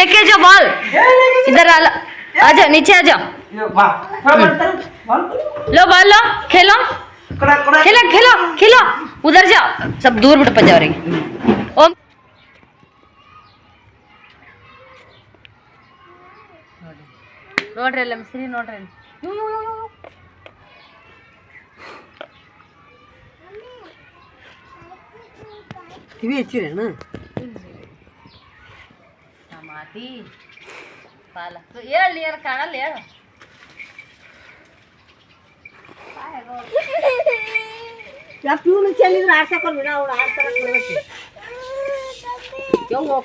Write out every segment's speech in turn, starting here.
लेके जाओ बॉल इधर आ लो आ जाओ नीचे आ जाओ ಬಾ ಬರ್ತಾರೆ लो बॉल लो खेलो ಕೊಡ ಕೊಡ खेलो खेलो खेलो उधर जाओ सब दूर ಬಿಟ್ಟು ಪಜ್ಜ ಅವರಿಗೆ ಓಂ ನೋಡ್ರಿ ಅಲ್ಲ ಮಿಸ್ರಿ ನೋಡ್ರಿ ಅಲ್ಲಿ. You, you, you, you. Kiwi ಹಚ್ಚಿರೇನು tomato ಪಾಲಕ್ ಹೇಳಿ ಏನು ಕಾಣಲ್ಲ ಹೇಳು ಇವ್ನು ಚೆಲ್ಲಿದ್ರೆ ಆಡ್ಸಕೊಂಡು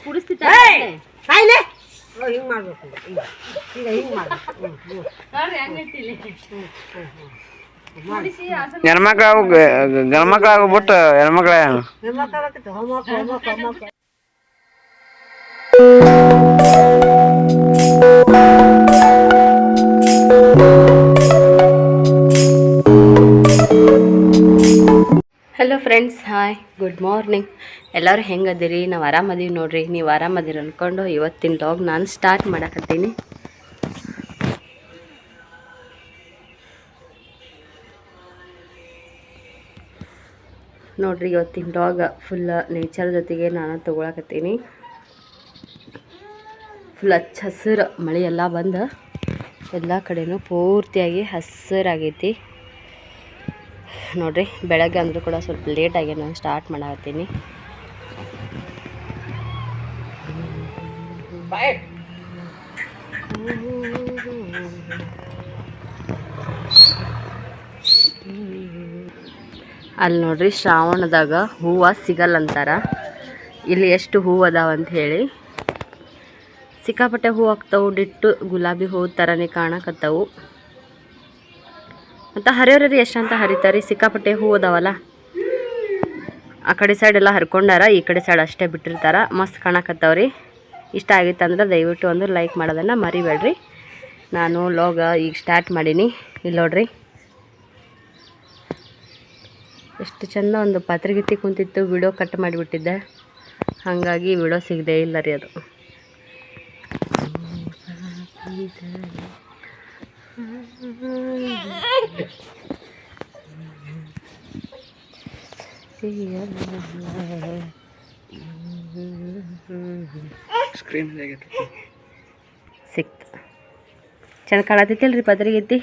ಕುಡಿಸ್ತಿತ್ತ ಕಾಯಿಲೆ ಹಿಂಗೆ ಮಾಡಬೇಕು. ಈಗ ಈಗ ಹಿಂಗೆ ಮಾಡ್ಬೇಕು. ಹ್ಞೂ ಹ್ಞೂ ನೋಡ್ರಿ ಹೆಂಗಿಟ್ಟಿಲ್ಲ ಕುಡಿಸಿ ಹಸರು ಹೆಣ್ಮಕ್ಳು. ಗಂಡ್ಮಕ್ಳು ಆಗ್ಬಿಟ್ಟು ಹೆಣ್ಮಕ್ಳ ಫ್ರೆಂಡ್ಸ್ ಹಾಯ್ ಗುಡ್ ಮಾರ್ನಿಂಗ್ ಎಲ್ಲರೂ ಹೆಂಗದಿರಿ? ನಾವು ಆರಾಮದೀವಿ ನೋಡ್ರಿ. ನೀವು ಆರಾಮದಿರಿ ಅಂದ್ಕೊಂಡು ಇವತ್ತಿನ ಲಾಗ್ ನಾನು ಸ್ಟಾರ್ಟ್ ಮಾಡಕತ್ತೀನಿ. ನೋಡ್ರಿ ಇವತ್ತಿನ ಲಾಗ್ ಫುಲ್ ನೇಚರ್ ಜೊತೆಗೆ ನಾನು ತೊಗೊಳಕತ್ತೀನಿ. ಫುಲ್ ಹಚ್ಚ ಹಸಿರು ಮಳೆ ಎಲ್ಲ ಬಂದು. ಎಲ್ಲ ಕಡೆಯೂ ಪೂರ್ತಿಯಾಗಿ ಹಸಿರಾಗೈತಿ. ನೋಡ್ರಿ, ಬೆಳಗ್ಗೆ ಅಂದರೂ ಕೂಡ ಸ್ವಲ್ಪ ಲೇಟಾಗಿ ನಾನು ಸ್ಟಾರ್ಟ್ ಮಾಡತ್ತೀನಿ ಅಲ್ಲಿ ನೋಡ್ರಿ, ಶ್ರಾವಣದಾಗ ಹೂವು ಸಿಗಲ್ಲಂತಾರ. ಇಲ್ಲಿ ಎಷ್ಟು ಹೂವು ಅದಾವ ಅಂತ ಹೇಳಿ. ಸಿಕ್ಕಾಪಟ್ಟೆ ಹೂವು ಆಗ್ತಾವು ಡಿಟ್ಟು ಗುಲಾಬಿ ಹೂವು ಥರನೇ ಕಾಣಕತ್ತವು. ಮತ್ತು ಎಷ್ಟು ಎಷ್ಟಂತ ಹರಿತಾರೆ. ಸಿಕ್ಕಾಪಟ್ಟೆ ಹೂ ಅದಾವಲ್ಲ. ಆ ಕಡೆ ಸೈಡ್ ಎಲ್ಲ ಹರ್ಕೊಂಡಾರ, ಈ ಕಡೆ ಸೈಡ್ ಅಷ್ಟೇ ಬಿಟ್ಟಿರ್ತಾರ. ಮಸ್ತ್ ಕಾಣಕತ್ತವ್ರಿ. ಇಷ್ಟ ಆಗಿತ್ತು ಅಂದ್ರೆ ದಯವಿಟ್ಟು ಒಂದು ಲೈಕ್ ಮಾಡೋದನ್ನು ಮರಿಬೇಡ್ರಿ. ನಾನು ಲೋಗ ಈಗ ಸ್ಟಾರ್ಟ್ ಮಾಡೀನಿ. ಇಲ್ಲಿ ನೋಡ್ರಿ. ಎಷ್ಟು ಚಂದ ಒಂದು ಪತ್ರಿಗಿತ್ತಿ ಕುಂತಿತ್ತು. ವಿಡಿಯೋ ಕಟ್ ಮಾಡಿಬಿಟ್ಟಿದ್ದೆ. ಹಾಗಾಗಿ ವಿಡಿಯೋ ಸಿಗದೆ ಇಲ್ಲ ರೀ ಅದು. ಸ್ಕ್ರೀನ್ ಸಿಕ್ತು. ಚೆಂದ ಕಾಣತೈತಿಲ್ರಿ ಪತ್ರಿಗೀತಿ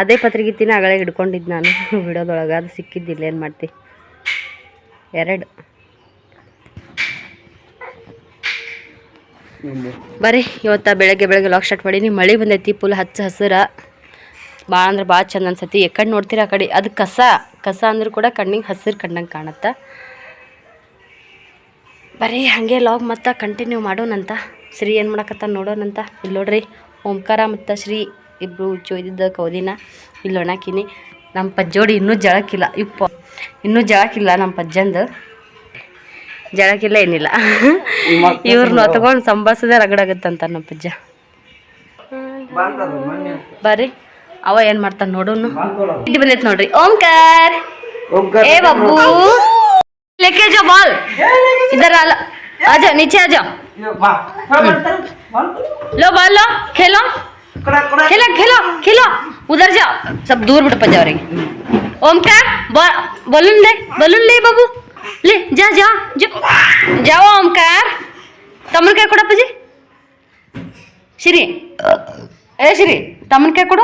ಅದೇ ಪತ್ರಿಗೀತಿನ ಅಗಳೇ ಹಿಡ್ಕೊಂಡಿದ್ದು ನಾನು. ಬಿಡೋದೊಳಗೆ ಅದು ಸಿಕ್ಕಿದ್ದಿಲ್ಲ ಏನು ಮಾಡ್ತಿ? ಎರಡು. ಬರ್ರಿ ಇವತ್ತು ಬೆಳಗ್ಗೆ ಬೆಳಗ್ಗೆ ಲಾಕ್ ಸ್ಟಾರ್ಟ್ ಮಾಡೀನಿ ಮಳೆ ಬಂದೈತಿ ಫುಲ್ ಹಚ್ಚ ಹಸಿರ. ಭಾಳ ಅಂದ್ರೆ ಭಾಳ ಚಂದ ಅನ್ಸತಿ. ಎಕಡೆ ನೋಡ್ತೀರ ಆ ಕಡೆ? ಅದು ಕಸ. ಕಸ ಅಂದ್ರೆ ಕೂಡ ಕಣ್ಣಿಗೆ ಹಸಿರು ಕಂಡಂಗೆ ಕಾಣತ್ತೆ? ಬರೀ ಹಾಗೆ ಲಾಗ್ ಮತ್ತೆ ಕಂಟಿನ್ಯೂ ಮಾಡೋಣಂತ. ಶ್ರೀ ಏನು ಮಾಡಕತ್ತ ನೋಡೋಣಂತ. ಇಲ್ಲಿ ನೋಡ್ರಿ ಓಂಕಾರ ಮತ್ತು ಶ್ರೀ ಇಬ್ಬರು ಚೊಯ್ದಿದ್ದ ಕೌದಿನ. ಇಲ್ಲಿ ಒಣಾಕಿನಿ. ನಮ್ಮ ಪಜ್ಜೋಡಿ ಇನ್ನೂ ಜಳಕ್ಕಿಲ್ಲ ಇಪ್ಪ ಇನ್ನೂ ಜಳಕ್ಕಿಲ್ಲ ನಮ್ಮ ಪಜ್ಜಂದು. ಜಳಕ್ಕಿಲ್ಲ ಏನಿಲ್ಲ. ಇವ್ರನ್ನ ಹೊತ್ಕೊಂಡು ಸಂಭಾಸದೆ ರಗಡಾಗತ್ತಂತ ನಮ್ಮ ಪಜ್ಜ. ಬರ್ರಿ. ಅವ ಏನು ಮಾಡ್ತಾನೆ ನೋಡೋನು ಇದು ಬಂದೈತೆ ನೋಡ್ರಿ ಓಂಕಾರ ए बब्बू लेके जाओ बॉल इधर आ लो आ जाओ नीचे आ जाओ ಬಾ ಬರ್ತಾರೆ लो बॉल लो खेलो ಕೊಡ ಕೊಡ खेलो खेलो खेलो उधर जाओ सब दूर बिट पजा रही ओमकार बलून ले बलून ले बाबू ले जा जा जा जाओ ओमकार ತಮ್ಮನ ಕೈ ಕೊಡಪ್ಪ ಜಿ ಶ್ರೀ ಏ ಶ್ರೀ ತಮ್ಮನ ಕೈ ಕೊಡು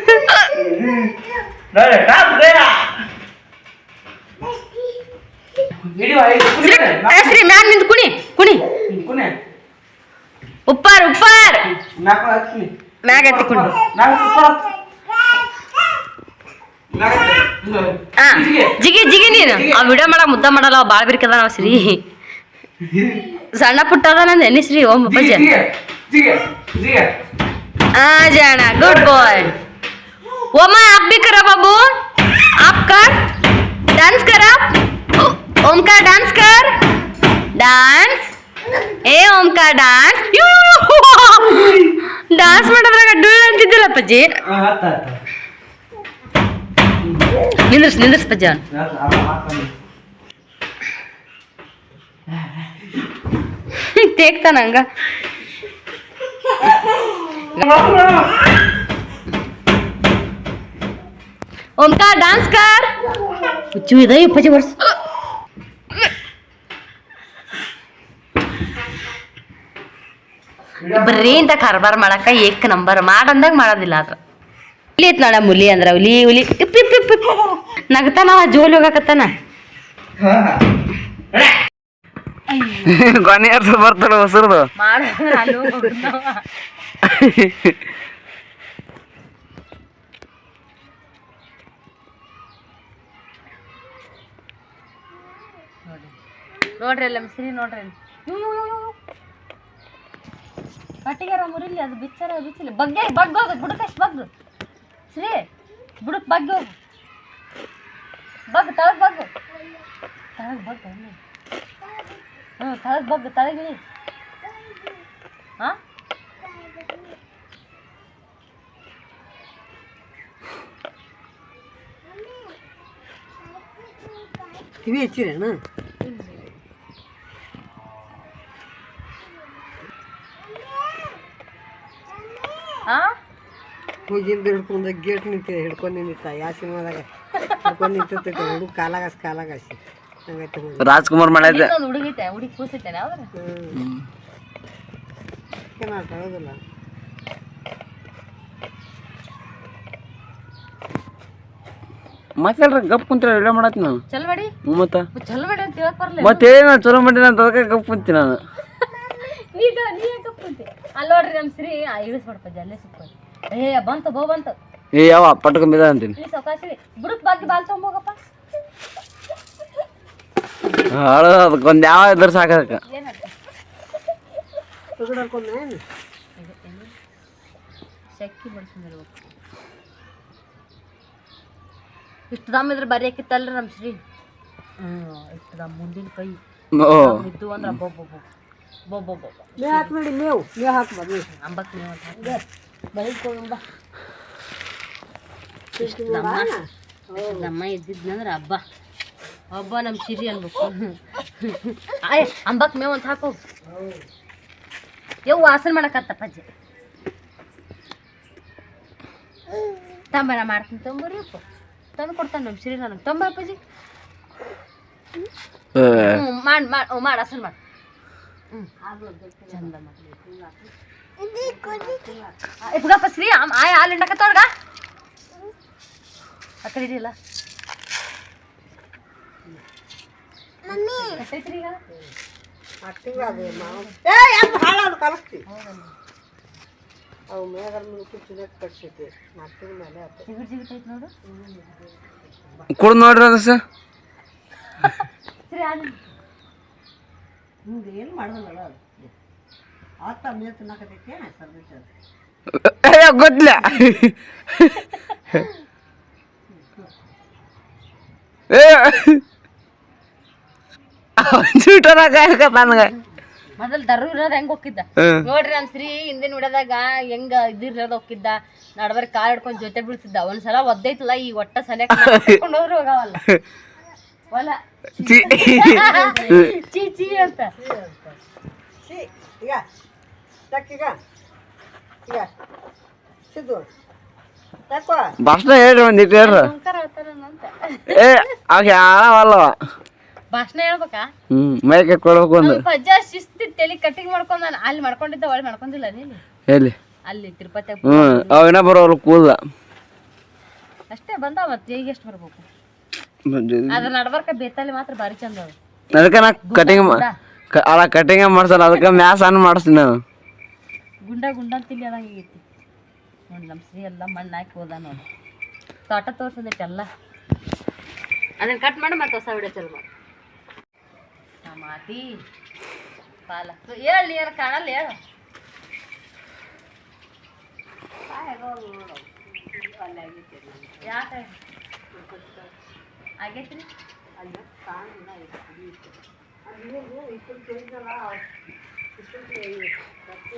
ಜಿಗಿ ಜಿಗಿ ನೀನು ಆ ವಿಡಿಯೋ ಮಾಡಕ್ ಮುದ್ದ ಮಾಡಲ್ಲ ಅವ ಭಾಳ ಬಿರ್ಕದ ನಾವು ಶ್ರೀ ಸಣ್ಣ ಪುಟ್ಟ ಅದ ನಂದು ಎಣ್ಣೆ ಶ್ರೀ ಓಂ ಅಪ್ಪಾಜಿ ಜಿಗೆ ಜಿಗೆ ಜಿಗೆ हाँ जाना गुड बॉय ओमा आप भी करो बाबू आप कर डांस कर आप ओ- ओमकार डांस कर डांस ಏ ಓಂಕಾರ ಡಾನ್ಸ್ ಡಾನ್ಸ್ ಮಾಡೋದ್ರಾಗ ಡೂಳ್ ಅಂತಿದ್ದಿಲ್ಲ ಅಪ್ಪಾಜಿ. ನಿಂದ್ರಸ್ ನಿಂದ್ರಸ್ ಪಜ್ಜ. ತೇಗ್ತಾನ ಹಂಗ. ಓಂಕಾರ ಡಾನ್ಸ್ ಕಾರ್. ಹುಚ್ಚು ಇದೆ ಪಜ್ಜಿ ಬರ್ಸ್ ಬರೀ ಇಂಥ ಕಾರ್ಬಾರ್ ಮಾಡಕ್ಕ ಏಕ್ ನಂಬರ್ ಮಾಡಂದಾಗ ಮಾಡೋದಿಲ್ಲ ಅದು ಇಲ್ಲಿ ಐತ್ ನೋಡ ಮುಲಿ ಅಂದ್ರ ಹುಲಿ ಹುಲಿ ನಗತಾನ. ಜೋಲಿ ಹೋಗಕತ್ತಾನ ಹಾ. ಕೊನೆ ವರ್ಷ ಬರ್ತಾರ ಹೊಸರ್ದು ನೋಡ್ರಿ ಅಲ್ಲ ಮಿಸ್ರಿ ನೋಡ್ರಿ. ಕಟ್ಟಿಗೆರ ಮುರಿಲಿ ಅದು ಬಿಚ್ಚರ, ಬಿಚ್ಚಿಲ್ಲ. ಬಗ್ಗೆ ಬಗ್ ಹೋಗು ಬುಡಕಷ್ಟು ಬಗ್ಗು. ಶ್ರೀ, ಬುಡಕ್ ಬಗ್ಗೆ ಹೋಗು. ಬಗ್ ತಳಗ್ ಬಗ್ಗು. ತಳಗ್ ಬಗ್ಗು ಹ್ಞೂ, ತಳಗ್ ಬಗ್ಗು ತಳಗಿಳಿ ಹಾಂ ಕಿವಿ ಹಚ್ಚಿರೇನು ಹಾಂ ಹೋಗಿಂದ ಹಿಡ್ಕೊಂಡು ಗೇಟ್ ನಿಂತ ಹಿಡ್ಕೊಂಡು ನಿಂತ ಯಾವ ಸಿನಿಮಾದಾಗ ಹಿಡ್ಕೊಂಡು ನಿಂತ ಹುಡುಗ ಕಾಲಾಗಾಸಿ ಕಾಲಾಗಾಸಿ. ಹಂಗೈತೆ ರಾಜ್ಕುಮಾರ್ ಮಾಡಿದ್ದೆ ಹುಡುಗಿತೆ ಹುಡುಗಿ ಕೂಸೈತೇನೆ ಅವ್ರ? ಮತ್ತೆ ಗಪ್ ಕುಂತ್ರ ವಿಡಿಯೋ ಮಾಡತ್ ನಾನು. ಚಲ್ ಮಾಡಿ ಹ್ಞೂ ಮತ್ತ? ಚಲೋ ಮಾಡಿ ಅಂತ ಹೇಳಕ್ ಬರ್ಲಿ ಮತ್ತೆ ನಾನು ಚಲೋ ಮಾಡಿನ ಅಂತ ಅದಕ್ಕೆ ಗಪ್ ಕುಂತಿ ನಾನು. ನೀ ಕುಂತಿ? ಅಲ್ಲಿ ನೋಡ್ರಿ ನಮ್ಮ ಶ್ರೀ ಇಳಿಸ್ಬಿಡ್ಪ ಸಿಕ್ಕೋದು ಏ ಬಂತು ಬೋ ಬಂತು. ಏ ಯಾವ ಪಟ್ಕೊಂಬಿದ ಅಂತೀನಿ. ಈ ಸೌಕಾಶ್ರೀ ಬುಡಕ್ ಬಾಗಿ ಬಾಲ್ ತೊಗೊಂಬೋಗಪ್ಪ ಹಾಳು ಅದಕ್ಕೊಂದು ಯಾವ ಇದ್ರೆ ಸಾಕದಕ್ಕೆ ಏನಂತ ತಗಡಾಕೊಂಡೇನು ಶಕ್ಕಿ ಬಡ್ಸ್ಕೊಂಡಿರ್ಬೇಕು. ಇಷ್ಟು ದಮ್ ಇದ್ರೆ ಬರೀ ಹಾಕಿತ್ತಲ್ರಿ ನಮ್ಮ ಶ್ರೀ. ಹ್ಞೂ ಇಷ್ಟು ದಮ್ ಮುಂದಿನ ಕೈ. ಓ. ಇದ್ದು ಅಂದ್ರೆ ಬೊ ಬೊ ಬೊ. ಬೊ ಬೊ ಬೊ ಬೊ. ಮೇವು ಹಾಕಿ ನೋಡಿ ಮೇವು ಮೇವು ಹಾಕ್ಬಾರ್ದು ಅಂಬಕ್ ನೀವು ಅಂತ ಇಷ್ಟು ದಮ್ಮ ಇದ್ದಿದ್ನಂದ್ರೆ ಹಬ್ಬ. ಹಬ್ಬ ನಮ್ಮ ಸಿರಿ ಅನ್ಬೇಕು. ಆಯ್ ಅಂಬಕ್ ಮೇವ್ ಅಂತ ಹಾಕು. ಯವ್ ವಾಸನ ಮಾಡಕತ್ತಪ್ಪ ಅಜ್ಜಿ. ತಂಬರ ಮಾಡ್ತೀನಿ ತಂಬರಿ ಅಪ್ಪ ತಂದು ಕೊಡ್ತಾನೆ ನಮ್ಮ ಸಿರಿ ನನಗೆ. ತಂಬ ಅಪ್ಪಾಜಿ. ಮಾಡಿ ಮಾಡಿ ಮಾಡಿ ಹಸನ್ ಮಾಡಿ. ಹ್ಞೂ ಚಂದ ಮಾಡಿ ಇಪ್ಗಪ್ಪ ಶ್ರೀ ಆಮ್- ಆಯ್ ಹಾಲು ಹಿಂಡಕತ್ತವ್ರಗ ಆ ಕಡೆ ಇದೆಯಲ್ಲ ಅವು ಮೇಗರ ತಿನ್ನಕ್ಕೆ ಕಟ್ಸೈತಿ ನಾಲ್ಕು ಮೇಲೆ ನೋಡು ಕುಡ್ದು ನೋಡ್ರಿ ಅದು ಸರ್. ಹಿಂಗೆ ಏನು ಮಾಡೋದಲ್ಲ ಅದು ಆತ ಮೇವು ತಿನ್ನಕತ್ತೈತಿ ಸರ್ದೈತಿ ಅದು ಏ, ಗೊತ್ತಿಲ್ಲ. ಏ. ಗೊತ್ತಿಲ್ಲ ನನಗೆ. ಮೊದಲು ದರ್ರು ಇರೋದ್ ಹೆಂಗ್ ಹೋಗಿದ್ದ. ನೋಡ್ರಿ ನಮ್ ಶ್ರೀ ಹಿಂದಿನ ಹಿಡದಾಗ ಹೆಂಗ ಇದಿರೋದು ಹೋಗಿದ್ದ ನಡಬರ್ ಕಾಲ್ ಹಿಡ್ಕೊಂಡ್ ಜೊತೆ ಬೀಳ್ತಿದ್ದ. ಒಂದ್ಸಲ ಒದ್ದೈತಲ್ಲ ಈ ಒಟ್ಟ ಹೋದ್ರು ಹೋಗವಲ್ಲ. ಹೊಲ ಚಿ. ಚೀ ಚೀ ಅಂತ. ಈಗ ಈಗ. ಸಿದ್ದು. ತಕ್ಕೋ ಭಾಷಣ ಹೇಳ್ರಿ ಒಂದಿಟ್ಟು ಹೇಳ್ರಿ. ಹೇಳ್ತಾರನಂತ ಏ ಅವ್? ಹೇಳವಲ್ಲವ ಭಾಷಣ ಹೇಳ್ಬೇಕಾ? ಹ್ಮ್ ಮೈಕೆ ಕೊಡ್ಬೇಕು ಒಂದು. ನಮ್ ಪಜ್ಜ ಶಿಸ್ತಿ ತಲೆ ಕಟ್ಟಿಂಗ್ ಮಾಡ್ಕೊಂಡ್ ನಾನು ಅಲ್ಲಿ ಮಾಡ್ಕೊಂಡಿದ್ದ ಒಳ್ಳೆ ಮಾಡ್ಕೊಂಡಿಲ್ಲ ನೀನು? ಎಲ್ಲಿ? ಅಲ್ಲಿ ತಿರುಪತಿ ಹ್ಮ್ ಅವಿನ ಬರೋಲ್ಲ ಕೂದ ಅಷ್ಟೇ ಬಂದಾವ ಮತ್ತೆ ಈಗ ಎಷ್ಟು ಬರ್ಬೇಕು? ಅದ್ರ ನಡ್ಬರ್ಕ ಬೇತಲ್ಲಿ ಮಾತ್ರ ಭಾರಿ ಚಂದ ಅದ ಅದಕ್ಕೆ ನಾ ಕಟಿಂಗ್ ಅಲ್ಲ ಕಟಿಂಗ್ ಮಾಡ್ಸಲ್ಲ ಅದಕ್ಕೆ ಮ್ಯಾಸ್ ಅನ್ನ ಮಾಡಿಸ್ತೀನಿ ನಾನು. ಗುಂಡ ಗುಂಡ ತಿಳಿ ಅದಂಗೆ ಆಗೈತಿ. ನೋಡಿ ನಮ್ಮ ಶ್ರೀ ಎಲ್ಲ ಮಣ್ಣು ಹಾಕಿ ಹೋದ ನೋಡಿ. ತೋಟ ತೋರ್ಸೋದಿಟ್ಟೆಲ್ಲ ಅದನ್ನ ಕಟ್ ಮಾಡಿ ಮತ್ತೆ ಹೊಸ ವಿಡಿಯೋ ಚಲೋ ಮಾಡಿ. ಟಮಾಟಿ ಪಾಲಕ್ ಹೇಳಿ ಏನು ಕಾಣಲ್ಲ ಹೇಳು ಯಾಕೆ? ಆಗೈತ್ರಿ? ಆರಾಮ ಇಷ್ಟು ಅಂತ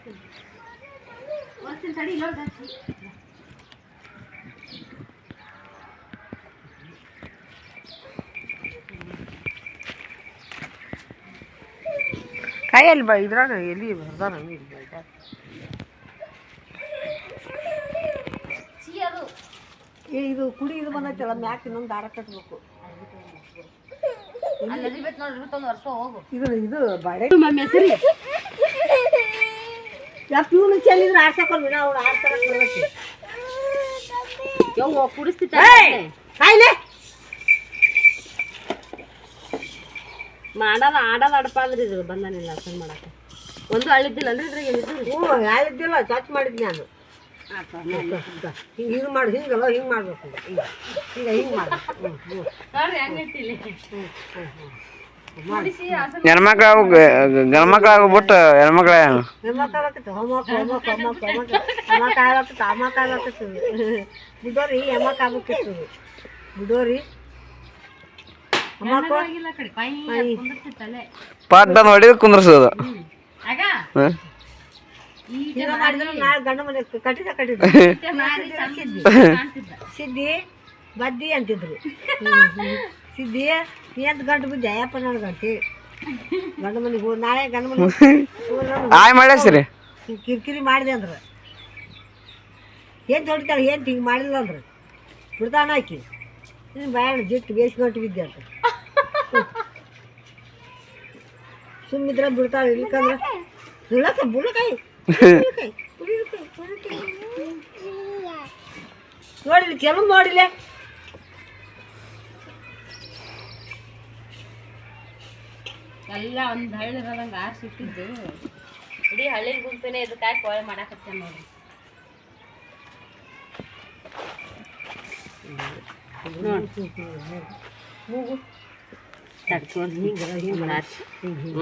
ಇದ್ದಂಗೆ ಹಾಕಿ ತಡಿ ಹಚ್ಚಿ ಕಾಯಲ್ಲಿ ಬ ಇದ್ರಾಗ ಎಲ್ಲಿ ಬರ್ದಾರ ಚೀ ಏ ಇದು ಕುಡಿ ಇದು ಬಂದೈತಲ್ಲ ಮ್ಯಾಕ್ ಇನ್ನೊಂದು ದಾರ ಕಟ್ಬೇಕು. ಅಲ್ಲಿ ಎದಿಬೇಕು ನೋಡ್ರಿ ಇರುತ್ತೊಂದು ವರ್ಷ ಹೋಗು. ಇದು ಇದು ಬಾಡೆ ಮಮ್ಮಿ ಹೆಸರು ಯಾ ಪ್ಯೂನ್ ಚೆಲ್ಲಿದ್ರೆ ಆಡ್ಸಕೊಂಡು ಅವ್ರು ಆಡ್ತಾರ ಯವ್ವ ಕುಡಿಸ್ತಿತ್ತ ಕಾಯಿಲೆ! ಮಾಡಲ್ಲ ಆಡಲ್ಲ ಅಡಪ ಅಂದ್ರೆ ಇದು ಬಂದಾನಿಲ್ಲ ಅಸನ್ ಮಾಡಕ್ಕೆ. ಒಂದು ಹಳ್ಳಿದ್ದಿಲ್ಲ ಅಂದ್ರೆ ಇದ್ರಾಗ ಏನಿದ್ರು? ಹ್ಞೂ ಹೇಳಿದ್ದಿಲ್ಲ ಚರ್ಚ್ ಮಾಡಿದ್ನಿ ನಾನು. ಹಿಂಗೆ ಹಿಂಗೆ ಮಾಡಿ ಹಿಂಗಲ್ಲ ಹಿಂಗೆ ಮಾಡ್ಬೇಕು. ಹಿಂಗೆ ಈಗ ಹಿಂಗೆ ಮಾಡ್ಬೇಕು ಹ್ಞೂ ಹ್ಞೂ ಹೆಣ್ಮಕ್ಳು ಗಂಡ್ಮಕ್ಳು ಆಗ್ಬಿಟ್ಟು ಹೆಣ್ಮಕ್ಳ ಬಿಡೋರಿ ಹೆಮ್ಮಕ್ಕ ಆಗ್ಬೇಕಿತ್ತು ಬಿಡೋರಿ. ಪಟ್ ಅಂತ ಹೊಡಿದು ಕುಂದ್ರಸೋದು. ಸಿದ್ದಿ ಬದ್ದಿ ಅಂತಿದ್ರು. ಸಿದ್ದಿ ಅಂತ ಗಂಟು ಬಿದ್ದೆ ಅಯ್ಯಪ್ಪ ನನ್ನ ಗಂಟಿ ಗಂಡ ಮನೆಗೆ ಹೋಗಿ ನಾಳೆ ಗಂಡ ಮನೆಗೆ ಆಯ್ ಮಾಡ್ಯಾಸ್ರಿ. ಕಿರಿಕಿರಿ ಮಾಡಿದೆ ಅಂದ್ರೆ. ಏನು ಹೊಡಿತಾಳೆ ಏನು ಹಿಂಗೆ ಮಾಡಿಲ್ಲ ಅಂದ್ರೆ. ಬಿಡ್ತಾನ ಆಕಿ. ನೀನು ಬೇಡ ಜಿಟ್ಟು ಬೇಯಿಸ್ಕೊಂಡು ಬಿದ್ದೆ ಅಂತ ಸುಮ್ಮಿದ್ರೆ ಬಿಡ್ತಾಳೆ ಇಲ್ಕಂದ್ರೆ. ಬಿಳಕ ಬುಳಕಾಯಿ ನೋಡಿಲ್ಲ ಕೆಲವು ನೋಡಿಲ್ಲ. ಎಲ್ಲ ಒಂದು ಹಳ್ಳಿ ಇರೋದಂಗೆ ಆರ್ಸಿ ಇಟ್ಟಿದ್ದು. ಇಡೀ ಹಳ್ಳಿ ಗುಂಪಿನೇ ಇದಕ್ಕಾಗಿ ಕೋಳೆ ಮಾಡಾಕತ್ತೇನೆ ನೋಡಿ.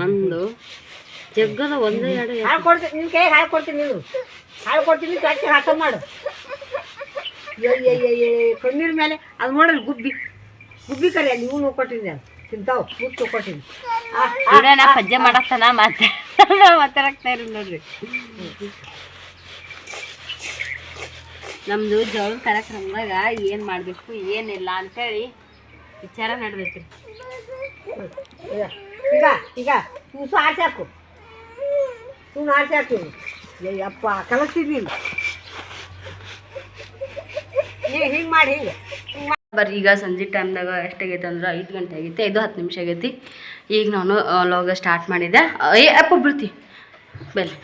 ಒಂದು. ಜಗ್ಗದ ಒಂದು ಎರಡು ಹಾಳು ಕೊಡ್ತೀನಿ ನಿನ್ನ ಕೈ ಹಾಳು ಕೊಡ್ತೀನಿ ನೀನು. ಹಾಳು ಕೊಡ್ತೀನಿ ಕಟ್ಟಿ ಹಾಕ ಮಾಡು. ಕಣ್ಣೀರ ಮೇಲೆ ಅದು ನೋಡಲ್ಲ ಗುಬ್ಬಿ ಗುಬ್ಬಿ ಕರಿ ಅಲ್ಲಿ ಇವು ಕೊಟ್ಟಿದ್ದೆ ತಿಂತಾವ್ ಕೂತ್ ಕೊಟ್ಟಿನಿ ಇವ್ರೇನ ಪಜ್ಜೆ ಮಾಡತ್ತನ ಮತ್ತೆ ಮಾತಾಡಕ್ತಾ ಇರಿ ನೋಡ್ರಿ. ನಮ್ದು ಜೋಳ ಕಾರ್ಯಕ್ರಮದಾಗ ಏನ್ ಮಾಡ್ಬೇಕು ಏನಿಲ್ಲ ಅಂತೇಳಿ ವಿಚಾರ ನಡ್ದೈತ್ರಿ. ಈಗ ಈಗ ಹಾಕು. ಸುಮ್ಮನೆ ಆಸೆ ಹಾಕು. ಅಯ್ಯಪ್ಪ ಕಲಿಸ್ತೀನಿ ನೀನು. ಹಿಂಗೆ ಮಾಡಿ ಹಿಂಗೆ. ಬರ್ರಿ ಈಗ ಸಂಜೆ ಟೈಮ್ದಾಗ ಎಷ್ಟಾಗೈತೆ ಅಂದ್ರೆ ಐದು ಗಂಟೆ ಆಗೈತೆ ಐದು ಹತ್ತು ನಿಮಿಷ ಆಗೈತಿ. ಈಗ ನಾನು ಲಾಗ ಸ್ಟಾರ್ಟ್ ಮಾಡಿದ್ದೆ ಏ, ಅಪ್ಪ, ಬೀಳ್ತಿ. ಬೆಲ್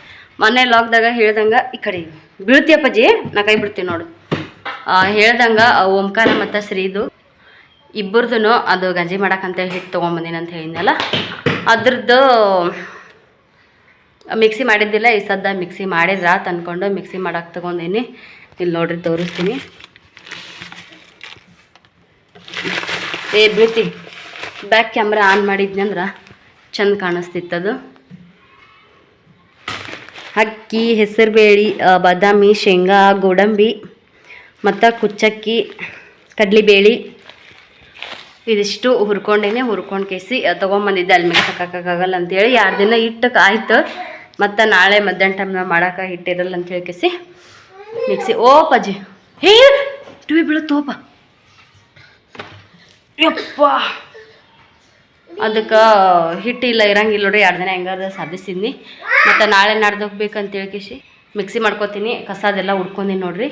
ಮೊನ್ನೆ ಲಾಗ್ದಾಗ ಹೇಳ್ದಂಗೆ ಈ ಕಡೆ ಬೀಳ್ತಿ ಅಪ್ಪಾಜಿ, ನಾ ಕೈ ಬಿಡ್ತೀನಿ ನೋಡು. ಹೇಳ್ದಂಗೆ ಓಂಕಾರ ಮತ್ತು ಶ್ರೀದು ಇಬ್ಬರದು ಅದು ಗಂಜಿ ಮಾಡೋಕ್ಕಂತ ಹಿಟ್ಟು ತೊಗೊಂಬಂದಿನಿ ಅಂತ ಹೇಳಿದ್ನಲ್ಲ. ಅದ್ರದ್ದು ಮಿಕ್ಸಿ ಮಾಡಿದ್ದಿಲ್ಲ, ಈ ಸದ್ದ ಮಿಕ್ಸಿ ಮಾಡಿದ್ರ ತಂದ್ಕೊಂಡು ಮಿಕ್ಸಿ ಮಾಡೋಕೆ ತೊಗೊಂಡಿನಿ. ಇಲ್ಲಿ ನೋಡ್ರಿ, ತೋರಿಸ್ತೀನಿ. ಏ, ಬೀಳ್ತಿ. ಬ್ಯಾಕ್ ಕ್ಯಾಮ್ರಾ ಆನ್ ಮಾಡಿದ್ನಂದ್ರೆ ಚಂದ ಕಾಣಿಸ್ತಿತ್ತದು. ಅಕ್ಕಿ, ಹೆಸರುಬೇಳೆ ಬಾದಾಮಿ, ಶೇಂಗಾ, ಗೋಡಂಬಿ, ಮತ್ತು ಕುಚ್ಚಕ್ಕಿ, ಕಡ್ಲಿಬೇಳೆ, ಇದಿಷ್ಟು ಹುರ್ಕೊಂಡೇನೆ, ಹುರ್ಕೊಂಡು ಕೇಸಿ ತೊಗೊಂಬಂದಿದ್ದೆ ಅಲ್ಲಿ ಮೇಲೆ ಹಾಕೋಕ್ಕಾಗಲ್ಲ ಅಂತೇಳಿ. ಎರಡು ದಿನ ಇಟ್ಟಕ್ಕೆ ಆಯ್ತು, ಮತ್ತು ನಾಳೆ ಮಧ್ಯಾಹ್ನ ಟೈಮ್ನಾಗ ಮಾಡೋಕೆ ಹಿಟ್ಟಿರಲ್ಲ ಅಂತ ಹೇಳಿ ಕೇಸಿ, ಮಿಕ್ಸಿ, ಓ ಪಜಿ ಹೇ ಟಿವಿ ಬೀಳುತ್ತೋಪ. ಯಪ್ಪ. ಅದಕ್ಕೆ ಹಿಟ್ಟಿಲ್ಲ ಇರಂಗಿಲ್ಲ ನೋಡ್ರಿ, ಎರಡು ದಿನ ಹೆಂಗಾದ್ರೆ ಸಾಧಿಸಿದ್ನಿ ಮತ್ತು ನಾಳೆ ನಾಡ್ದು ಬೇಕಂತ ಹೇಳ್ಕೇಸಿ ಮಿಕ್ಸಿ ಮಾಡ್ಕೊತೀನಿ ಕಸ ಅದೆಲ್ಲ ಉಡ್ಕೊಂದಿನಿ ನೋಡ್ರಿ.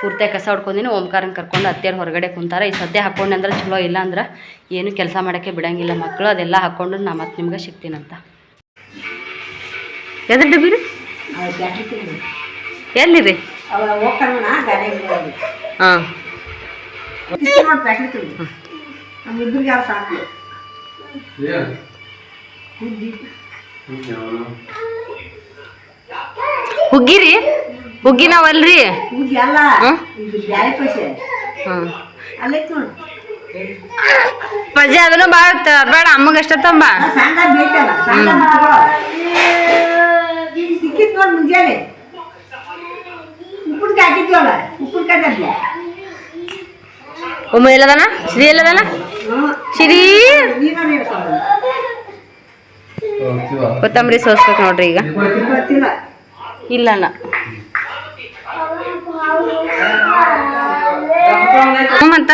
ಪೂರ್ತಿ ಕಸ ಹೊಡ್ಕೊಂಡಿನಿ ಓಂಕಾರನ್ ಕರ್ಕೊಂಡು ಅತ್ತೆಯರು ಹೊರಗಡೆ ಕುಂತಾರ. ಈ ಸದ್ಯ ಹಾಕೊಂಡೆ ಅಂದ್ರೆ ಚಲೋ ಇಲ್ಲ ಅಂದ್ರೆ ಏನು ಕೆಲಸ ಮಾಡೋಕ್ಕೆ ಬಿಡಂಗಿಲ್ಲ ಮಕ್ಕಳು ಅದೆಲ್ಲ ಹಾಕ್ಕೊಂಡು ನಾ ಮತ್ತೆ ನಿಮ್ಗೆ ಸಿಗ್ತೀನಂತ. ಎದ್ರ ಡಬ್ಬಿ ರೀ ಎಲ್ಲಿ ರೀ ಹಾಂ. ಹುಗ್ಗಿರಿ? ಹುಗ್ಗಿ ನಾವಲ್ರಿ? ಪಜ್ಜೆ ಅದನ್ನು ಭಾಳ ಬೇಡ ಅಮ್ಮಗೆ ಅಷ್ಟ ತಂಬ. ಉಮ್ಮ ಇಲ್ಲದನ ಶ್ರೀ ಎಲ್ಲದನ? ಹ್ಞೂ ಶ್ರೀ? ಕೊತ್ತಂಬರಿ ಸೋಸ್ಬೇಕು ನೋಡ್ರಿ ಈಗ. ಇಲ್ಲಣ್ಣ. ಹ್ಞೂಮಂತ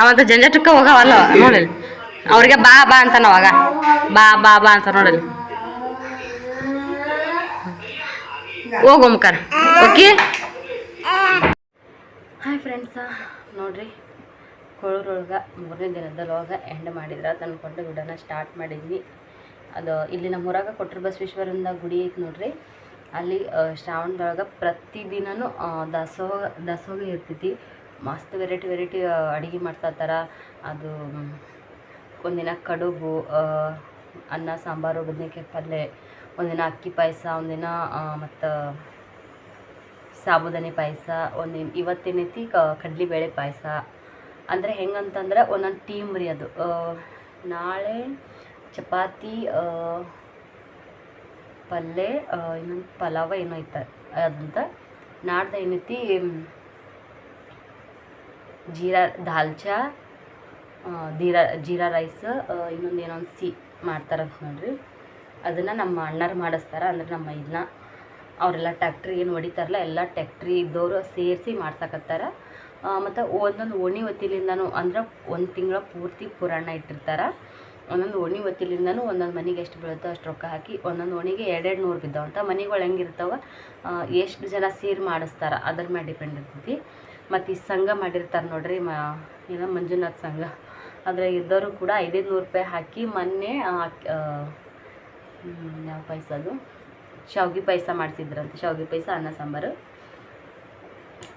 ಅವಂತ ಜಂಜಟಕ್ಕೆ ಹೋಗವಲ್ಲ, ನೋಡಲಿ. ಅವ್ರಿಗೆ ಬಾ ಬಾ ಅಂತ ಅವಾಗ ಬಾ ಬಾ ಬಾ ಅಂತ ನೋಡಲಿ. ಕರ್ ಓಕೆ? ಹಾಯ್ ಫ್ರೆಂಡ್ಸ ನೋಡ್ರಿ. ಕೊಳೂರೊಳಗೆ ಮೂರನೇ ದಿನದೊಳಗೆ ಎಂಡ್ ಮಾಡಿದ್ರೆ ತನ್ನ ಕೊಟ್ಟು ವಿಡಿಯೋನ ಸ್ಟಾರ್ಟ್ ಮಾಡಿದ್ವಿ. ಅದು ಇಲ್ಲಿ ನಮ್ಮ ಊರಾಗ ಕೊಟ್ರ ಬಸವೇಶ್ವರಂದ ಗುಡಿ ಐತೆ ನೋಡ್ರಿ. ಅಲ್ಲಿ ಶ್ರಾವಣದೊಳಗೆ ಪ್ರತಿದಿನೂ ದಾಸೋಹ ದಾಸೋಹ ಇರ್ತೈತಿ. ಮಸ್ತ್ ವೆರೈಟಿ ವೆರೈಟಿ ಅಡುಗೆ ಮಾಡ್ತಾರ ಅದು ಒಂದಿನ ಕಡುಬು ಅನ್ನ, ಸಾಂಬಾರು, ಬದನೆಕಾಯಿ ಪಲ್ಯ ಒಂದಿನ ಅಕ್ಕಿ ಪಾಯಸ, ಒಂದಿನ ಮತ್ತು ಸಾಬುದಾನಿ ಪಾಯಸ, ಒಂದಿನ ಇವತ್ತೇನೈತಿ ಕಡ್ಲಿಬೇಳೆ ಪಾಯಸ. ಅಂದರೆ ಹೆಂಗಂತಂದ್ರೆ ಒಂದೊಂದು ಟೀಮ್ ರೀ ಅದು. ನಾಳೆ ಚಪಾತಿ ಪಲ್ಯ ಇನ್ನೊಂದು ಪಲಾವ ಏನೋ ಇತ್ತ ಅದಂತ ನಾಡ್ದು ಏನೈತಿ ಜೀರಾ ದಾಲ್ಚಾ ಜೀರಾ ಜೀರಾ ರೈಸ್ ಇನ್ನೊಂದು ಏನೊಂದು ಸಿ ಮಾಡ್ತಾರಂತ ನೋಡ್ರಿ. ಅದನ್ನು ನಮ್ಮ ಅಣ್ಣರು ಮಾಡಿಸ್ತಾರೆ. ಅಂದ್ರೆ ನಮ್ಮ ಇದನ್ನ ಅವರೆಲ್ಲ ಟ್ಯಾಕ್ಟ್ರಿ ಏನು ಹೊಡಿತಾರಲ್ಲ, ಎಲ್ಲ ಟ್ಯಾಕ್ಟ್ರಿ ಇದ್ದವರು ಸೇರಿಸಿ ಮಾಡ್ಸಕತ್ತಾರ. ಮತ್ತು ಒಂದೊಂದು ಓಣಿ ಹೊತ್ತಿಲಿಂದನೂ ಅಂದ್ರೆ ಒಂದು ತಿಂಗಳ ಪೂರ್ತಿ ಪುರಾಣ ಇಟ್ಟಿರ್ತಾರೆ. ಒಂದೊಂದು ಓಣಿ ಹೊತ್ತಿಲಿಂದನೂ ಒಂದೊಂದು ಮನೆಗೆ ಎಷ್ಟು ಬೀಳುತ್ತೋ ಅಷ್ಟು ರೊಕ್ಕ ಹಾಕಿ ಒಂದೊಂದು ಓಣಿಗೆ ಎರಡೆರಡು ನೂರು ಬಿದ್ದಾವಂತ ಮನೆಗಳು ಹೆಂಗಿರ್ತಾವ ಎಷ್ಟು ಜನ ಸೇರಿ ಮಾಡಿಸ್ತಾರೆ ಅದ್ರ ಮೇಲೆ ಡಿಪೆಂಡ್ ಇರ್ತೈತಿ. ಮತ್ತು ಈ ಸಂಘ ಮಾಡಿರ್ತಾರೆ ನೋಡ್ರಿ ಮ, ಏನೋ ಮಂಜುನಾಥ್ ಸಂಘ. ಅದ್ರಾಗ ಇದ್ದವರು ಕೂಡ ಐದೈದು ನೂರು ರೂಪಾಯಿ ಹಾಕಿ ಮೊನ್ನೆ ಯಾವ ಪಾಯಸ ಅದು? ಶಾವ್ಗೆ ಪಾಯಸ ಮಾಡಿಸಿದ್ರಂತೆ. ಶಾವ್ಗೆ ಪಾಯಸ, ಅನ್ನ ಸಾಂಬಾರು.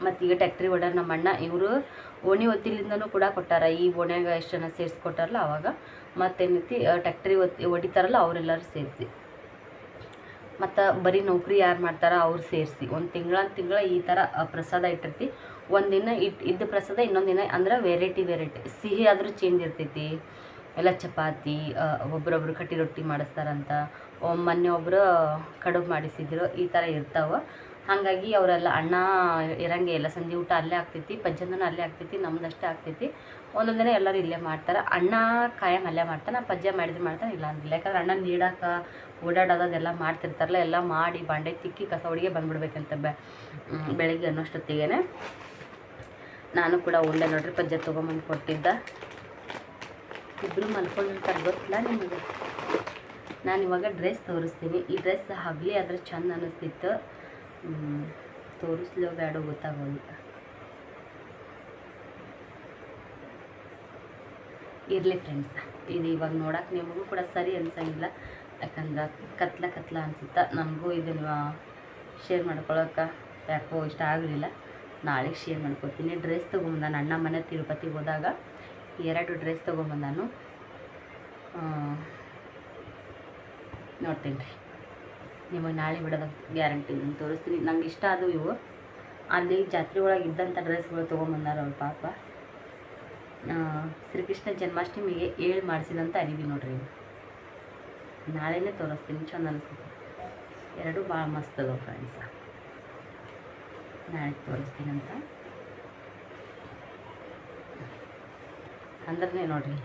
ಮತ್ತು ಈಗ ಟ್ಯಾಕ್ಟ್ರಿ ಹೊಡ್ಯಾರ ನಮ್ಮ ಅಣ್ಣ ಇವರು ಓಣಿ ಒತ್ತಿಲಿಂದನೂ ಕೂಡ ಕೊಟ್ಟಾರ. ಈ ಓಣ್ಯಾಗ ಎಷ್ಟು ಜನ ಸೇರಿಸ್ಕೊಟ್ಟಾರಲ್ಲ ಅವಾಗ. ಮತ್ತೇನೈತಿ ಟ್ಯಾಕ್ಟ್ರಿ ಒತ್ತಿ, ಹೊಡಿತಾರಲ್ಲ ಅವರೆಲ್ಲರೂ ಸೇರಿಸಿ. ಮತ್ತು ಬರೀ ನೌಕರಿ ಯಾರು ಮಾಡ್ತಾರ ಅವ್ರು ಸೇರಿಸಿ. ಒಂದು ತಿಂಗಳ ತಿಂಗಳ ಈ ಥರ ಪ್ರಸಾದ ಇಟ್ಟಿರ್ತಿ. ಒಂದಿನ ಇಟ್ಟು ಇದ್ದ ಪ್ರಸಾದ ಇನ್ನೊಂದು ದಿನ ಅಂದ್ರೆ ವೆರೈಟಿ ವೆರೈಟಿ ಸಿಹಿ ಆದರೂ ಚೇಂಜ್ ಇರ್ತೈತಿ. ಎಲ್ಲ ಚಪಾತಿ ಒಬ್ರೊಬ್ರು ಕಟ್ಟಿ ರೊಟ್ಟಿ ಮಾಡಿಸ್ತಾರಂತ. ಮೊನ್ನೆ ಒಬ್ಬರು ಕಡುಬು ಮಾಡಿಸಿದ್ರು. ಈ ಥರ ಇರ್ತಾವೆ. ಹಾಗಾಗಿ ಅವರೆಲ್ಲ ಅಣ್ಣ ಇರಂಗೆ ಇಲ್ಲ ಸಂಜೆ ಊಟ ಅಲ್ಲೇ ಆಗ್ತೈತಿ, ಪಜ್ಜಂದನೂ ಅಲ್ಲೇ ಆಗ್ತೈತಿ, ನಮ್ದಷ್ಟೇ ಆಗ್ತೈತಿ. ಒಂದೊಂದಿನ ದಿನ ಎಲ್ಲರೂ ಇಲ್ಲೇ ಮಾಡ್ತಾರೆ. ಅಣ್ಣ ಕಾಯಂ ಅಲ್ಲೇ ಮಾಡ್ತಾನೆ, ಪಜ್ಜ ಮಾಡಿದ್ರೆ ಮಾಡ್ತಾನೆ, ಇಲ್ಲ ಅಂದಿಲ್ಲ. ಯಾಕಂದ್ರೆ ಅಣ್ಣ ನೀಡಾಕ, ಓಡಾಡೋದು ಅದೆಲ್ಲ ಮಾಡ್ತಿರ್ತಾರಲ್ಲ, ಎಲ್ಲ ಮಾಡಿ ಬಾಂಡೆ ತಿಕ್ಕಿ ಕಸ ಹೊಡಿಗೆ ಬಂದ್ಬಿಡ್ಬೇಕಂತ ಬೆ ಬೆಳಗ್ಗೆ ಬೆಳಿಗ್ಗೆ ಅನ್ನೋಷ್ಟೊತ್ತಿಗೆ ನಾನು ಕೂಡ ಒಳ್ಳೆ ನೋಡ್ರಿ, ಪಜ್ಜ ತೊಗೊಂಬಂದು ಕೊಟ್ಟಿದ್ದ. ಇಬ್ಬರು ಮಲ್ಕೊಂಡಿರ್ತಾರೆ, ಗೊತ್ತಿಲ್ಲ ನಿಮಗೆ? ನಾನು ಇವಾಗ ಡ್ರೆಸ್ ತೋರಿಸ್ತೀನಿ. ಈ ಡ್ರೆಸ್ ಹಗಲಿ ಆದರೆ ಚಂದ ಅನ್ನಿಸ್ತಿತ್ತು ತೋರಿಸ್ಲೋ ಬೇಡ ಗೊತ್ತಾಗೋದು ಇರಲಿ ಫ್ರೆಂಡ್ಸ್, ಇದು ಇವಾಗ ನೋಡಕ್ಕೆ ನಿಮಗೂ ಕೂಡ ಸರಿ ಅನ್ಸಂಗಿಲ್ಲ. ಯಾಕಂದ್ರೆ ಕತ್ಲ ಕತ್ಲ ಅನ್ಸುತ್ತೆ. ನಮಗೂ ಇದನ್ನು ಶೇರ್ ಮಾಡ್ಕೊಳಕ್ಕೆ ಯಾಕೋ ಇಷ್ಟ ಆಗಲಿಲ್ಲ. ನಾಳೆಗೆ ಶೇರ್ ಮಾಡ್ಕೊತೀನಿ. ಡ್ರೆಸ್ ತೊಗೊಂಬಂದ ಅಣ್ಣ ಮನೆ ತಿರುಪತಿಗೆ ಹೋದಾಗ ಎರಡು ಡ್ರೆಸ್ ತೊಗೊಂಬಂದಾನು. ನೋಡ್ತೀನಿ ರೀ ನಿಮಗೆ ನಾಳೆ ಬಿಡೋದ ಗ್ಯಾರಂಟಿ ನಾನು ತೋರಿಸ್ತೀನಿ. ನಂಗೆ ಇಷ್ಟ ಅದು ಇವು. ಅಲ್ಲಿ ಜಾತ್ರೆ ಒಳಗೆ ಇದ್ದಂಥ ಡ್ರೆಸ್ಗಳು ತೊಗೊಂಬಂದಾರ ಅವ್ರ ಪಾಪ. ಶ್ರೀಕೃಷ್ಣ ಜನ್ಮಾಷ್ಟಮಿಗೆ ಏಳು ಮಾಡಿಸಿದಂಥ ಅರಿವಿ ನೋಡ್ರಿ. ನಾಳೆನೇ ತೋರಿಸ್ತೀನಿ. ಚಂದ ಅನಿಸ್ತದೆ ಎರಡು ಭಾಳ ಮಸ್ತ್ ಅದಾವ ಫ್ರೆಂಡ್ಸ ನಾಳೆ ತೋರಿಸ್ತೀನಿ ಅಂತ. ಅಂದ್ರೆ ನೋಡ್ರಿ.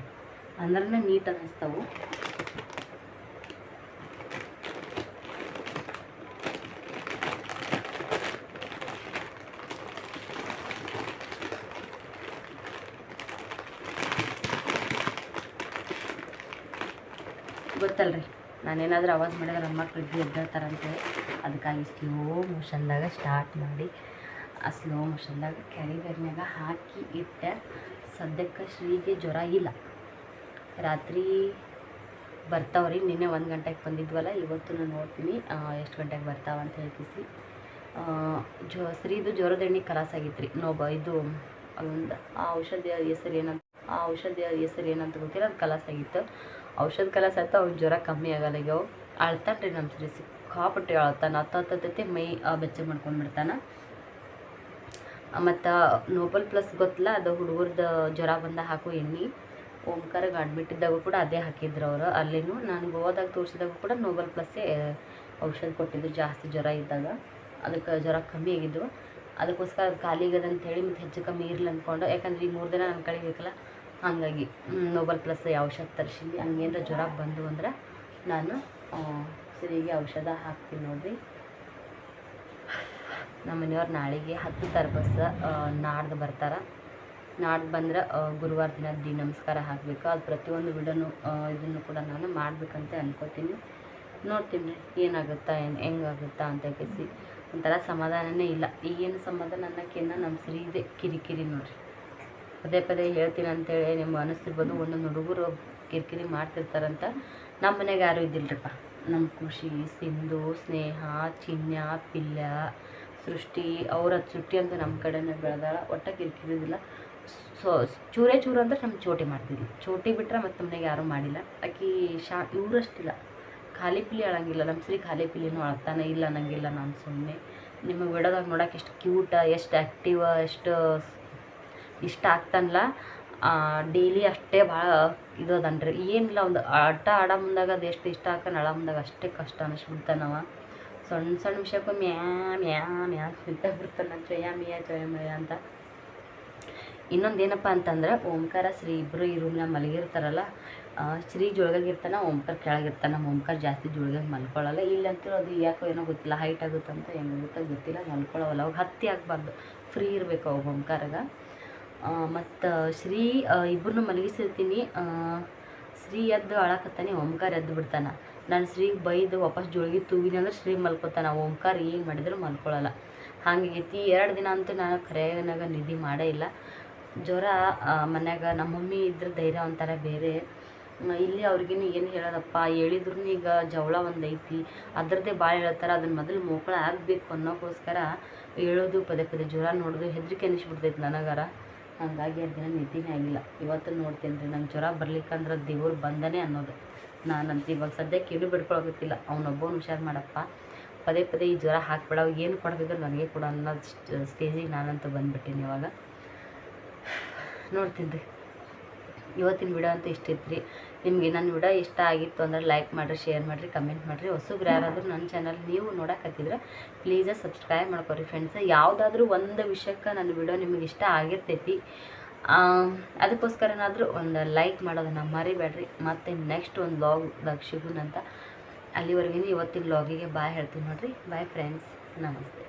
ಅಂದ್ರೆ ನೀಟ್ ಅನ್ನಿಸ್ತಾವು ಗೊತ್ತಲ್ರಿ. ನಾನೇನಾದರೂ ಆವಾಜ್ ಮಾಡಿದ್ರೆ ನಮ್ಮ ಮಕ್ಳು ಇದ್ದು ಎದ್ದೇಳ್ತಾರಂತೇಳಿ ಅದಕ್ಕಾಗಿ ಸ್ಲೋ ಮೋಷನ್ದಾಗ ಸ್ಟಾರ್ಟ್ ಮಾಡಿ, ಆ ಸ್ಲೋ ಮೋಷನ್ದಾಗ ಕ್ಯಾರಿ ಹಾಕಿ ಇಟ್ಟೆ ಸದ್ಯಕ್ಕೆ ಶ್ರೀಗೆ ಜ್ವರ ಇಲ್ಲ. ರಾತ್ರಿ ಬರ್ತಾವ್ರಿ. ನಿನ್ನೆ ಒಂದು ಗಂಟೆಗೆ ಬಂದಿದ್ವಲ್ಲ ಇವತ್ತು ನಾನು ನೋಡ್ತೀನಿ ಎಷ್ಟು ಗಂಟೆಗೆ ಬರ್ತಾವ ಅಂತ ಹೇಳ್ತಿಸಿ. ಜೊ, ಶ್ರೀದು ಜ್ವರದ ಎಣ್ಣೆ ಕಲಾಸ್ ಆಗಿತ್ತು ರೀ ನೋಬ ಇದು ಒಂದು ಆ ಔಷಧಿಯ ಹೆಸರು ಏನಂತ, ಆ ಔಷಧಿಯ ಹೆಸರು ಏನಂತ ಗೊತ್ತಿಲ್ಲ, ಅದು ಕಲಾಸ್ ಆಗಿತ್ತು ಸಹಿತ ಅವ್ರ ಜ್ವರ ಕಮ್ಮಿ ಆಗಲ್ಲ. ಈಗ ಅಳ್ತಾನೆ ರೀ ನಮ್ಮ ಸರಿ ಸಿಕ್ಕಾಪಟ್ಟೆ ಅಳ್ತಾನೆ. ಹತ್ತತ್ತೈತೆ ಮೈ ಬೆಚ್ಚಗೆ ಮಾಡ್ಕೊಂಡ್ಬಿಡ್ತಾನೆ ಮತ್ತು ನೋಬಲ್ ಪ್ಲಸ್ ಗೊತ್ತಿಲ್ಲ, ಅದು ಹುಡುಗರ್ದು ಜ್ವರ ಬಂದ ಹಾಕೋ ಎಣ್ಣೆ. ಓಂಕಾರಗೆ ಅಡ್ಮಿಟ್ ಇದ್ದಾಗ ಕೂಡ ಅದೇ ಹಾಕಿದ್ರು ಅವರು. ಅಲ್ಲಿನೂ ನಾನು ಗೋವಾದಾಗ ತೋರಿಸಿದಾಗ ಕೂಡ ನೋಬಲ್ ಪ್ಲಸ್ಸೇ ಔಷಧ ಕೊಟ್ಟಿದ್ದು ಜಾಸ್ತಿ ಜ್ವರ ಇದ್ದಾಗ. ಅದಕ್ಕೆ ಜ್ವರ ಕಮ್ಮಿ ಆಗಿದ್ದು ಅದಕ್ಕೋಸ್ಕರ ಅದು ಖಾಲಿ ಅಂತ ಹೇಳಿ ಮತ್ತು ಹೆಚ್ಚು ಕಮ್ಮಿ ಇರಲಿ ಅಂದ್ಕೊಂಡು ಯಾಕಂದ್ರೆ ಈ ಮೂರು ದಿನ ನನ್ನ ಕಳಿಬೇಕಲ್ಲ. ಹಾಗಾಗಿ ನೋಬಲ್ ಪ್ಲಸ್ ಔಷಧ ತರಿಸಿದ್ವಿ. ಹಂಗೇನಾರ ಜ್ವರ ಬಂದು ಅಂದ್ರೆ ನಾನು ಸರಿಗೆ ಔಷಧ ಹಾಕ್ತೀನಿ ನೋಡಿರಿ. ನಮ್ಮ ಮನೆಯವ್ರು ನಾಳೆಗೆ ಹತ್ತು ತರ ಬಸ್ ನಾಡ್ದು ಬರ್ತಾರೆ. ನಾಡ್ದು ಬಂದ್ರೆ ಗುರುವಾರ ದಿನ ದಿ ನಮಸ್ಕಾರ ಹಾಕಬೇಕು. ಅದು ಪ್ರತಿಯೊಂದು ವಿಡನು ಇದನ್ನು ಕೂಡ ನಾನು ಮಾಡಬೇಕಂತ ಅನ್ಕೋತೀನಿ. ನೋಡ್ತೀನಿ ಏನಾಗುತ್ತಾ, ಏನು, ಹೆಂಗಾಗುತ್ತಾ ಅಂತ ಕೇಸಿ ಒಂಥರ ಸಮಾಧಾನನೇ ಇಲ್ಲ. ಈಗೇನು ಸಮಾಧಾನ ಅನ್ನೋಕ್ಕಿಂತ ನಮ್ಮ ಸರಿ ಇದೆ, ಕಿರಿಕಿರಿ ನೋಡ್ರಿ. ಪದೇ ಪದೇ ಹೇಳ್ತೀನಿ ಅಂತೇಳಿ ನಿಮ್ಗೆ ಅನಿಸ್ತಿರ್ಬೋದು. ಒಂದೊಂದು ಹುಡುಗರು ಕಿರಿಕಿರಿ ಮಾಡ್ತಿರ್ತಾರಂತ. ನಮ್ಮ ಮನೆಗೆ ಯಾರೂ ಇದ್ದಿಲ್ಲರಪ್ಪ ನಮ್ಮ ಖುಷಿ, ಸಿಂಧು, ಸ್ನೇಹ ಚಿನ್ಯ ಪಿಲ್ಯ ಸೃಷ್ಟಿ ಅವರ ಸುಟ್ಟಿ ಅಂತ ನಮ್ಮ ಕಡೆನೇ ಬೆಳೆದಾಳ. ಒಟ್ಟ ಕಿರಿಕಿರಿ ಇದಿಲ್ಲ ಸೊ, ಚೂರೇ ಚೂರು ಅಂದ್ರೆ ನಮ್ಮ ಚೋಟಿ ಮಾಡ್ತಿದ್ವಿ ಚೋಟಿ ಬಿಟ್ಟರೆ ಮತ್ತೆ ಮನೆಗೆ ಯಾರೂ ಮಾಡಿಲ್ಲ. ಆಕಿ ಶಾ, ಇವರಷ್ಟಿಲ್ಲ. ಖಾಲಿ ಪಿಲಿ ಅಳಂಗಿಲ್ಲ ನಮ್ಮ ಸರಿ ಖಾಲಿ ಪಿಲಿನೂ ಅಳ್ತಾನೆ ಇಲ್ಲ ಅನ್ನಂಗಿಲ್ಲ ನಾನು ಸುಮ್ಮನೆ ನಿಮಗೆ ಬಿಡೋದಾಗ ನೋಡೋಕೆ ಎಷ್ಟು ಕ್ಯೂಟ ಎಷ್ಟು ಆ್ಯಕ್ಟಿವ ಎಷ್ಟು ಇಷ್ಟ ಆಗ್ತಾನಲ್ಲ ಡೈಲಿ ಅಷ್ಟೇ ಭಾಳ ಇದು ಅದನ್ರಿ. ಏನಿಲ್ಲ, ಒಂದು ಆಟ ಆಡೋ ಮುಂದಾಗ ಅದು ಎಷ್ಟು ಇಷ್ಟ ಆಗ್ತಾನೆ ಅಳ ಮುಂದಾಗ ಅಷ್ಟೇ ಕಷ್ಟ ಅನಿಸ್ಬಿಡ್ತಾನವ ಸಣ್ಣ ಸಣ್ಣ ವಿಷಯಕ್ಕೂ ಮ್ಯಾ ಮ್ಯಾ ಮ್ಯಾ ಅಂತ ಬಿಡ್ತಾನೆ ಜಯ ಮಿಯಾ, ಜಯ ಮಯ ಅಂತ. ಇನ್ನೊಂದು ಏನಪ್ಪ ಅಂತಂದ್ರೆ, ಓಂಕಾರ ಶ್ರೀ ಇಬ್ಬರು ಈ ರೂಮ್ನಾಗ ಮಲಗಿರ್ತಾರಲ್ಲ ಶ್ರೀ ಜೋಳ್ಗಾಗಿರ್ತಾನ ಓಂಕಾರ ಕೆಳಗಿರ್ತಾನೆ ನಮ್ಮ ಓಂಕಾರ ಜಾಸ್ತಿ ಜೋಳ್ಗಾಗ ಮಲ್ಕೊಳ್ಳಲ್ಲ ಇಲ್ಲಂತೂ ಅದು ಯಾಕೋ ಏನೋ ಗೊತ್ತಿಲ್ಲ ಹೈಟ್ ಆಗುತ್ತಂತ ಹೆಂಗಾಗುತ್ತೋ ಗೊತ್ತಿಲ್ಲ ಮಲ್ಕೊಳ್ಳೋಲ್ಲ ಅವಾಗ ಹತ್ತಿ ಆಗಬಾರ್ದು ಫ್ರೀ ಇರಬೇಕು ಅವಾಗ ಓಂಕಾರಾಗ. ಮತ್ತು ಶ್ರೀ ಇಬ್ಬರನ್ನೂ ಮಲಗಿಸಿರ್ತೀನಿ. ಶ್ರೀ ಎದ್ದು ಅಳಕತ್ತಾನೆ, ಓಂಕಾರ ಎದ್ದು ಬಿಡ್ತಾನೆ. ನಾನು ಶ್ರೀ ಬೈದು ವಾಪಸ್ ಜೋಳಿಗೆ ತೂಗಿನಿ ಅಂದ್ರೆ ಶ್ರೀ ಮಲ್ಕೋತಾನೆ. ಓಂಕಾರ ಏನು ಮಾಡಿದ್ರು ಮಲ್ಕೊಳ್ಳಲ್ಲ ಹಾಗಾಗೈತಿ ಎರಡು ದಿನ ಅಂತೂ ನಾನು ಕರೆಯಾಗ ನಿಧಿ ಮಾಡೇ ಇಲ್ಲ. ಜ್ವರ ಮನೆಯಾಗ ಮನ್ಯಾಗ ನಮ್ಮ ಮಮ್ಮಿ ಇದ್ರೆ ಧೈರ್ಯ ಒಂಥರ ಬೇರೆ. ಇಲ್ಲಿ ಅವ್ರಿಗೇನು ಏನು ಹೇಳೋದಪ್ಪ ಹೇಳಿದ್ರು ಈಗ ಜವಳ ಒಂದು ಐತಿ. ಅದ್ರದ್ದೇ ಭಾಳ ಹೇಳ್ತಾರೆ ಅದನ್ನ ಮೊದಲು ಮೋಕಳ ಆಗಬೇಕು ಅನ್ನೋಕ್ಕೋಸ್ಕರ ಹೇಳೋದು ಪದೇ ಪದೇ ಜ್ವರ ನೋಡೋದು ಹೆದರಿಕೆ ಅನಿಸ್ಬಿಡ್ತೈತೆ ನನಗಾರ. ಹಾಗಾಗಿ ಅದು ದಿನ ನಿದ್ದೆನೇ ಆಗಿಲ್ಲ. ಇವತ್ತು ನೋಡ್ತೀನಿ ರೀ ನಂಗೆ ಜ್ವರ ಬರ್ಲಿಕ್ಕಂದ್ರೆ ದೇವ್ರು ಬಂದನೇ ಅನ್ನೋದು. ನಾನಂತ ಇವಾಗ ಸದ್ಯಕ್ಕೆ ಏನು ಬಿಡ್ಕೊಳಕತ್ತಿಲ್ಲ. ಅವನೊಬ್ಬನು ಹುಷಾರು ಮಾಡಪ್ಪ. ಪದೇ ಪದೇ ಈ ಜ್ವರ ಹಾಕ್ಬೇಡ ಏನು ಕೊಡಬೇಕಂದ್ರೆ ನನಗೆ ಕೊಡ ಅನ್ನೋ ಸ್ಟೇಜಿಗೆ ನಾನಂತೂ ಬಂದುಬಿಟ್ಟೀನಿ ಇವಾಗ. ನೋಡ್ತೀನಿ ರೀ ಇವತ್ತಿನ ವಿಡಿಯೋ ಅಂತ ಇಷ್ಟಿತ್ತು ರೀ ನಿಮಗೆ ನನ್ನ ವಿಡಿಯೋ ಇಷ್ಟ ಆಗಿತ್ತು ಅಂದ್ರೆ ಲೈಕ್ ಮಾಡಿರಿ ಶೇರ್ ಮಾಡಿರಿ ಕಮೆಂಟ್ ಮಾಡಿರಿ. ಹೊಸಬ್ರು ಯಾರಾದರೂ ನನ್ನ ಚಾನಲ್ ನೀವು ನೋಡಕತ್ತಿದ್ರೆ ಪ್ಲೀಸ ಸಬ್ಸ್ಕ್ರೈಬ್ ಮಾಡ್ಕೊರಿ ಫ್ರೆಂಡ್ಸ್ ಯಾವುದಾದ್ರೂ ಒಂದು ವಿಷಯಕ್ಕೆ ನನ್ನ ವಿಡಿಯೋ ನಿಮಗೆ ಇಷ್ಟ ಆಗಿರ್ತೈತಿ ಅದಕ್ಕೋಸ್ಕರನಾದರೂ ಒಂದು ಲೈಕ್ ಮಾಡೋದನ್ನು ಮರಿಬೇಡ್ರಿ. ಮತ್ತು ನೆಕ್ಸ್ಟ್ ಒಂದು ಲಾಗ್ ಸಿಗುನಂತ ಅಲ್ಲಿವರೆಗೂ ಇವತ್ತಿನ ಲಾಗಿಗೆ ಬಾಯ್ ಹೇಳ್ತೀನಿ ನೋಡಿರಿ. ಬಾಯ್ ಫ್ರೆಂಡ್ಸ್ ನಮಸ್ತೆ.